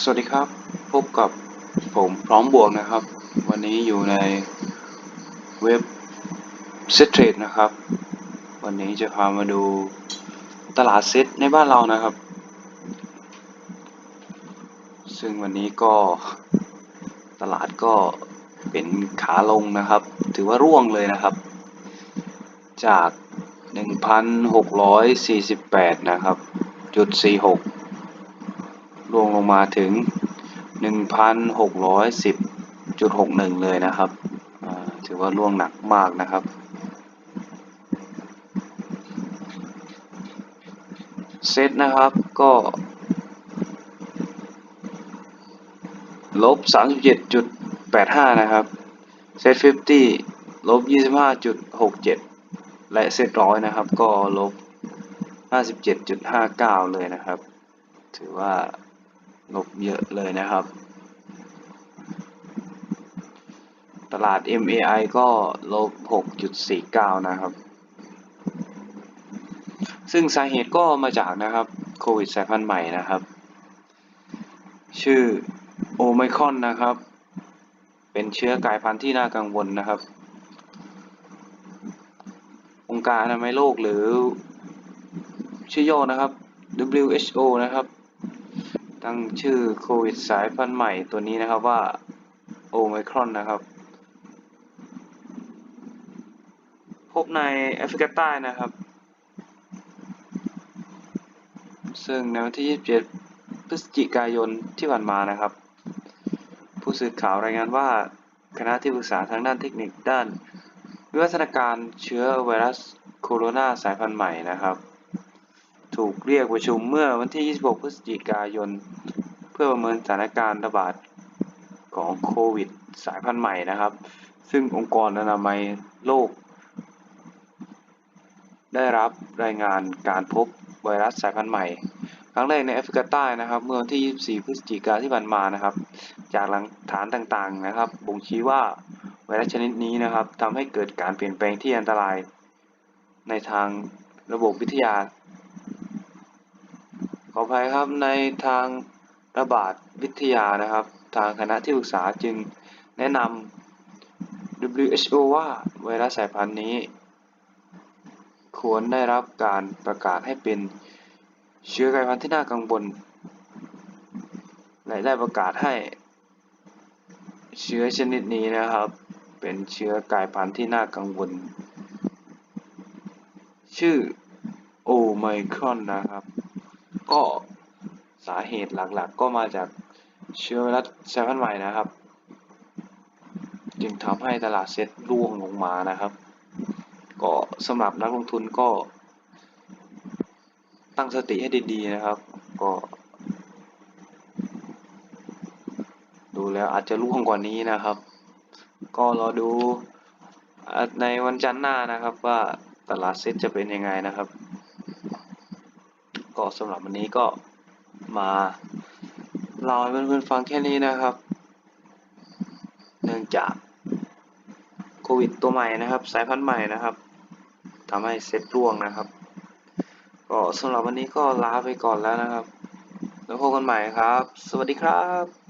สวัสดีครับ พบกับผมพร้อมบวกนะครับ วันนี้อยู่ในเว็บ s e t Trade นะครับ วันนี้จะพามาดูตลาดเซ็ตในบ้านเรานะครับ ซึ่งวันนี้ก็ตลาดก็เป็นขาลงนะครับ ถือว่าร่วงเลยนะครับ จาก 1,648 นะครับจุด46 ร่วงลงมาถึง 1,610.61 เลยนะครับ ถือว่าร่วงหนักมากนะครับเซตนะครับก็ลบ 37.85 นะครับเซต50 ลบ 25.67 และเซตร้อยนะครับ ก็ลบ 57.59 เลยนะครับ ถือว่า ลบเยอะเลยนะครับ ตลาด MAI ก็ลบ 6.49 นะครับ ซึ่งสาเหตุก็มาจากนะครับโควิดสายพันธุ์ใหม่นะครับ ชื่อโอไมครอนนะครับ เป็นเชื้อกลายพันธุ์ที่น่ากังวลนะครับ องค์การอนามัยโลกหรือชื่อย่อนะครับ WHO นะครับ ตั้งชื่อโควิดสายพันธุ์ใหม่ตัวนี้นะครับว่าโอไมครอนนะครับ พบในแอฟริกาใต้นะครับ ซึ่งในวันที่ 27 พฤศจิกายนที่ผ่านมานะครับ ผู้สื่อข่าวรายงานว่าคณะที่ปรึกษาทางด้านเทคนิคด้าน วิวัฒนาการเชื้อไวรัสโคโรนาสายพันธุ์ใหม่นะครับ ถูกเรียกประชุมเมื่อวันที่ 26 พฤศจิกายน เพื่อประเมินสถานการณ์ระบาดของโควิดสายพันธุ์ใหม่นะครับ ซึ่งองค์กรอนามัยโลก ได้รับรายงานการพบไวรัสสายพันธุ์ใหม่ ครั้งแรกในแอฟริกาใต้นะครับ เมื่อวันที่ 24 พฤศจิกายนที่ผ่านมานะครับ จากหลักฐานต่างๆนะครับ บ่งชี้ว่าไวรัสชนิดนี้นะครับทำให้เกิดการเปลี่ยนแปลงที่อันตราย ในทางระบบวิทยา ขออภัยครับในทางระบาดวิทยานะครับ ทางคณะที่ปรึกษาจึงแนะนำ WHO ว่าไวรัสสายพันธุ์นี้ ควรได้รับการประกาศให้เป็นเชื้อกลายพันธุ์ที่น่ากังวลและได้ประกาศให้ เชื้อชนิดนี้นะครับ เป็นเชื้อกลายพันธุ์ที่น่ากังวล ชื่อโอไมครอนนะครับ ก็สาเหตุหลักๆ ก็มาจากเชื้อไวรัสสายพันธุ์ใหม่นะครับ จึงทำให้ตลาดเซ็ตร่วงลงมานะครับ ก็สำหรับนักลงทุนก็ ตั้งสติให้ดีๆนะครับ ก็ ดูแล้วอาจจะร่วงกว่านี้นะครับ ก็รอดูในวันจันทร์หน้านะครับว่าตลาดเซ็ตจะเป็นยังไงนะครับ ก็สำหรับวันนี้ก็มาเล่าให้เพื่อนๆฟังแค่นี้นะครับ เนื่องจากโควิดตัวใหม่นะครับ สายพันธุ์ใหม่นะครับทำให้เซ็ตร่วงนะครับ ก็สำหรับวันนี้ก็ลาไปก่อนแล้วนะครับ แล้วพบกันใหม่ครับ สวัสดีครับ